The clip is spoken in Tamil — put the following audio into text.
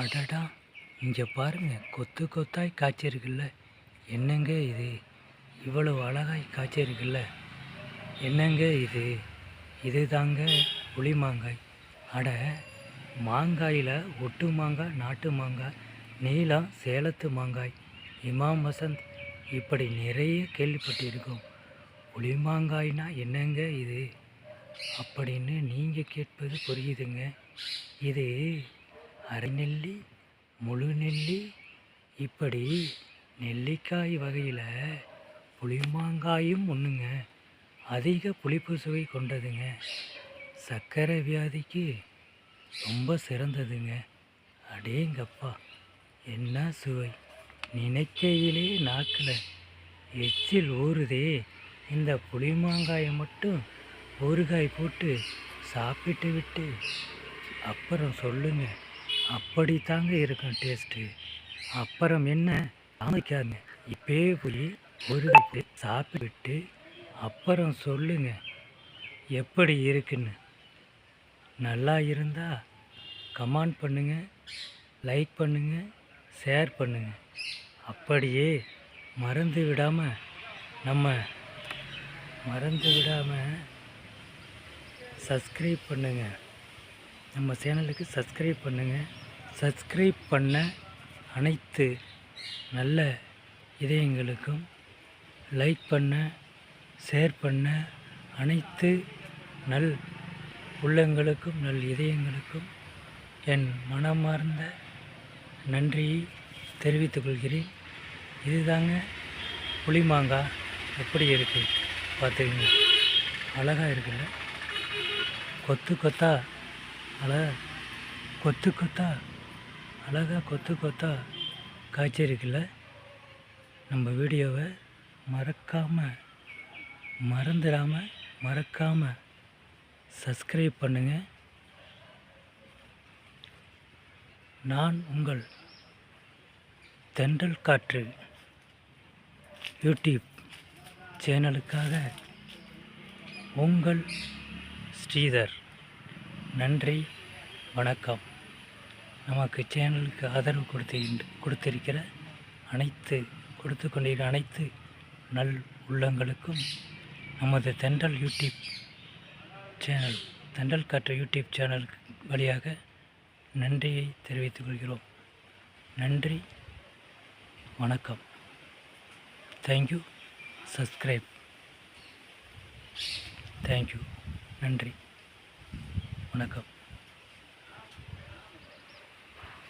அடடா இங்கே பாருங்க கொத்து கொத்தாய் காய்ச்சிருக்குல்ல. என்னங்க இது? இவ்வளவு அழகாய் காய்ச்சிருக்குல்ல. என்னங்க இது? இது தாங்க புளி மாங்காய். அட மாங்காயில் ஒட்டு மாங்காய் நாட்டு மாங்காய் நீளம் சேலத்து மாங்காய். இமாம் வசந்த் இப்படி நிறைய கேள்விப்பட்டிருக்கோம். புளி மாங்காய்னா என்னங்க இது? அப்படின்னு நீங்கள் கேட்பது புரியுதுங்க. இது அரை நெல்லி முழு நெல்லி இப்படி நெல்லிக்காய் வகையில் புளிமாங்காயும் ஒன்றுங்க அதிக புளிப்பு சுவை கொண்டதுங்க. சர்க்கரை வியாதிக்கு ரொம்ப சிறந்ததுங்க. அடேங்கப்பா என்ன சுவை. நினைக்கையிலே நாக்கில் எச்சில் ஊறுதே. இந்த புளிமாங்காயை மட்டும் ஊறுகாய் போட்டு சாப்பிட்டு விட்டு அப்புறம் சொல்லுங்கள் அப்படி தாங்க இருக்கும் டேஸ்ட்டு. அப்புறம் என்ன? அமைக்காதுங்க இப்பே போய் ஊறுகாய்க்கு சாப்பிட்டு அப்புறம் சொல்லுங்க. எப்படி இருக்குன்னு. நல்லா இருந்தால் கமெண்ட் பண்ணுங்க லைக் பண்ணுங்க ஷேர் பண்ணுங்க. அப்படியே மறந்து விடாமல் நம்ம மறந்து விடாமல் சப்ஸ்கிரைப் பண்ணுங்க. நம்ம சேனலுக்கு சப்ஸ்கிரைப் பண்ணுங்கள் சப்ஸ்கிரைப் பண்ண அனைத்து நல்ல இதயங்களுக்கும் லைக் பண்ண ஷேர் பண்ண அனைத்து நல் உள்ளங்களுக்கும் நல் இதயங்களுக்கும் என் மனமார்ந்த நன்றியை தெரிவித்துக் கொள்கிறேன். இதுதாங்க புளிமாங்காய் எப்படி இருக்குது பார்த்துக்கங்க அழகாக இருக்குல்ல? கொத்து கொத்தா அழகா கொத்து கொத்தா அழகாக கொத்து கொத்தாக காய்ச்சி நம்ம வீடியோவை மறக்காமல் மறந்துடாமல் மறக்காமல் சப்ஸ்கிரைப் பண்ணுங்கள் நான் உங்கள் தென்றல் காற்று யூடியூப் சேனலுக்காக உங்கள் ஸ்ரீதர். நன்றி வணக்கம். நமக்கு சேனலுக்கு ஆதரவு கொடுத்து கொடுத்திருக்கிற அனைத்து கொடுத்து கொண்டிருக்கிற அனைத்து நல் உள்ளங்களுக்கும் நமது தென்றல் யூடியூப் சேனல் தென்றல் காற்று யூடியூப் சேனல் வழியாக நன்றியை தெரிவித்துக் கொள்கிறோம். நன்றி வணக்கம். தேங்க்யூ சப்ஸ்கிரைப் தேங்க்யூ நன்றி. வணக்கம்.